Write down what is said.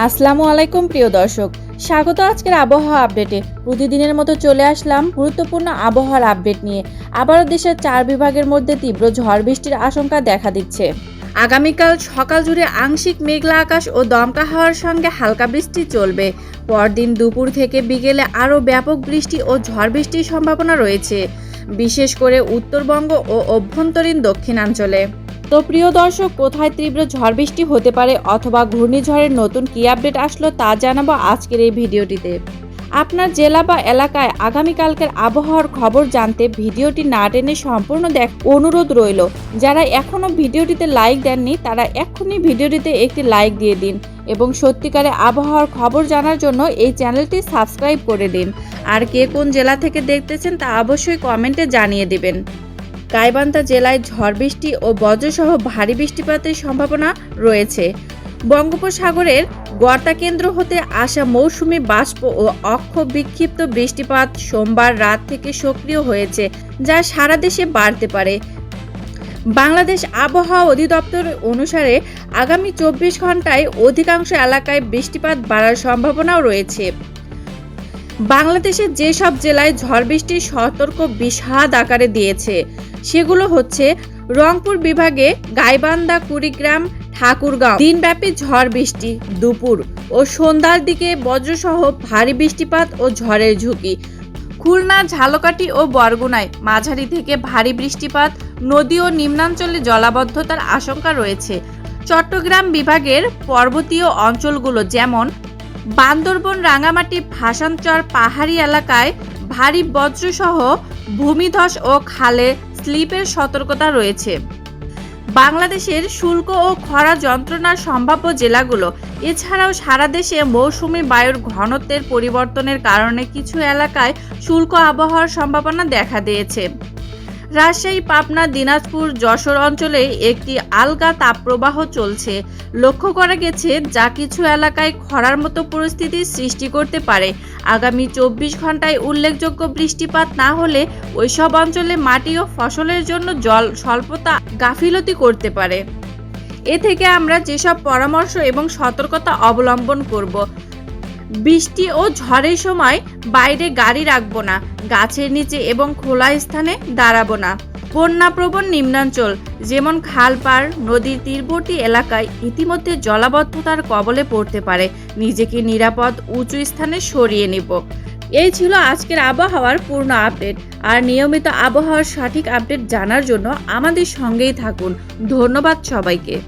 আসসালামু আলাইকুম, প্রিয় দর্শক। স্বাগত আজকের আবহাওয়া আপডেটে। প্রতিদিনের মতো চলে আসলাম গুরুত্বপূর্ণ আবহাওয়ার আপডেট নিয়ে। আবারও দেশের চার বিভাগের মধ্যে তীব্র ঝড় বৃষ্টির আশঙ্কা দেখা দিচ্ছে। আগামীকাল সকাল জুড়ে আংশিক মেঘলা আকাশ ও দমকা হাওয়ার সঙ্গে হালকা বৃষ্টি চলবে। পরদিন দুপুর থেকে বিকেলে আরও ব্যাপক বৃষ্টি ও ঝড় বৃষ্টির সম্ভাবনা রয়েছে। বিশেষ করে উত্তরবঙ্গ ও অভ্যন্তরীণ দক্ষিণাঞ্চলে। তো প্রিয় দর্শক, কোথায় তীব্র ঝড় বৃষ্টি হতে পারে অথবা ঘূর্ণিঝড়ের নতুন কী আপডেট আসলো তা জানাব আজকের এই ভিডিওটিতে। আপনার জেলা বা এলাকায় আগামীকালকের আবহাওয়ার খবর জানতে ভিডিওটি না টেনে সম্পূর্ণ দেখ অনুরোধ রইল। যারা এখনও ভিডিওটিতে লাইক দেননি, তারা এক্ষুনি ভিডিওটিতে একটি লাইক দিয়ে দিন এবং সত্যিকারে আবহাওয়ার খবর জানার জন্য এই চ্যানেলটি সাবস্ক্রাইব করে দিন। আর কে কোন জেলা থেকে দেখতেছেন তা অবশ্যই কমেন্টে জানিয়ে দিবেন। গাইবান্ধা জেলায় ঝড় বৃষ্টি ও বজ্রসহ ভারী বৃষ্টিপাতের সম্ভাবনা রয়েছে। বঙ্গোপসাগরের গর্তা কেন্দ্র হতে আসা মৌসুমি বাষ্প ও অক্ষ বিক্ষিপ্ত বৃষ্টিপাত সোমবার রাত থেকে সক্রিয় হয়েছে, যা সারা দেশে বাড়তে পারে। বাংলাদেশ আবহাওয়া অধিদপ্তর অনুসারে আগামী চব্বিশ ঘন্টায় অধিকাংশ এলাকায় বৃষ্টিপাত বাড়ার সম্ভাবনাও রয়েছে। বাংলাদেশের যেসব জেলায় ঝড় বৃষ্টির সতর্ক বিষাদ আকারে দিয়েছে, সেগুলো হচ্ছে রংপুর বিভাগে গাইবান্ধা, কুড়িগ্রাম, ঠাকুরগাঁও। দিনব্যাপী ঝড় বৃষ্টি দুপুর ও সন্ধ্যার দিকে বজ্রসহ ভারী বৃষ্টিপাত ও ঝড়ের ঝুঁকি। খুলনা, ঝালকাঠি ও বরগুনায় মাঝারি থেকে ভারী বৃষ্টিপাত, নদী ও নিম্নাঞ্চলে জলাবদ্ধতার আশঙ্কা রয়েছে। চট্টগ্রাম বিভাগের পর্বতীয় অঞ্চলগুলো যেমন বান্দরবন, রাঙামাটি, ভাসানচর পাহাড়ি এলাকায় ভারী বজ্রসহ ভূমিধস ও খালে স্লিপের সতর্কতা রয়েছে। বাংলাদেশের শুল্ক ও খরা যন্ত্রণার সম্ভাব্য জেলাগুলো, এছাড়াও সারা দেশে মৌসুমি বায়ুর ঘনত্বের পরিবর্তনের কারণে কিছু এলাকায় শুল্ক আবহাওয়ার সম্ভাবনা দেখা দিয়েছে। রাজশাহী, পাবনা, দিনাজপুর, যশোর অঞ্চলে একটি আলগা তাপপ্রবাহ চলছে। লক্ষ্য করা গেছে, যা কিছু এলাকায় খরার মতো পরিস্থিতি সৃষ্টি করতে পারে। আগামী চব্বিশ ঘন্টায় উল্লেখযোগ্য বৃষ্টিপাত না হলে ওইসব অঞ্চলে মাটি ও ফসলের জন্য জল স্বল্পতা গাফিলতি করতে পারে। এ থেকে আমরা যেসব পরামর্শ এবং সতর্কতা অবলম্বন করব বৃষ্টি ও ঝড়ের সময় বাইরে গাড়ি রাখব না, গাছের নিচে এবং খোলা স্থানে দাঁড়াবো না। বন্যাপ্রবণ নিম্নাঞ্চল, যেমন খালপাড়, নদীর তীরবর্তী এলাকায় ইতিমধ্যে জলাবদ্ধতার কবলে পড়তে পারে। নিজেকে নিরাপদ, উঁচু স্থানে সরিয়ে নেব। এই ছিল আজকের আবহাওয়ার পূর্ণ আপডেট। আর নিয়মিত আবহাওয়ার সঠিক আপডেট জানার জন্য আমাদের সঙ্গেই থাকুন। ধন্যবাদ সবাইকে।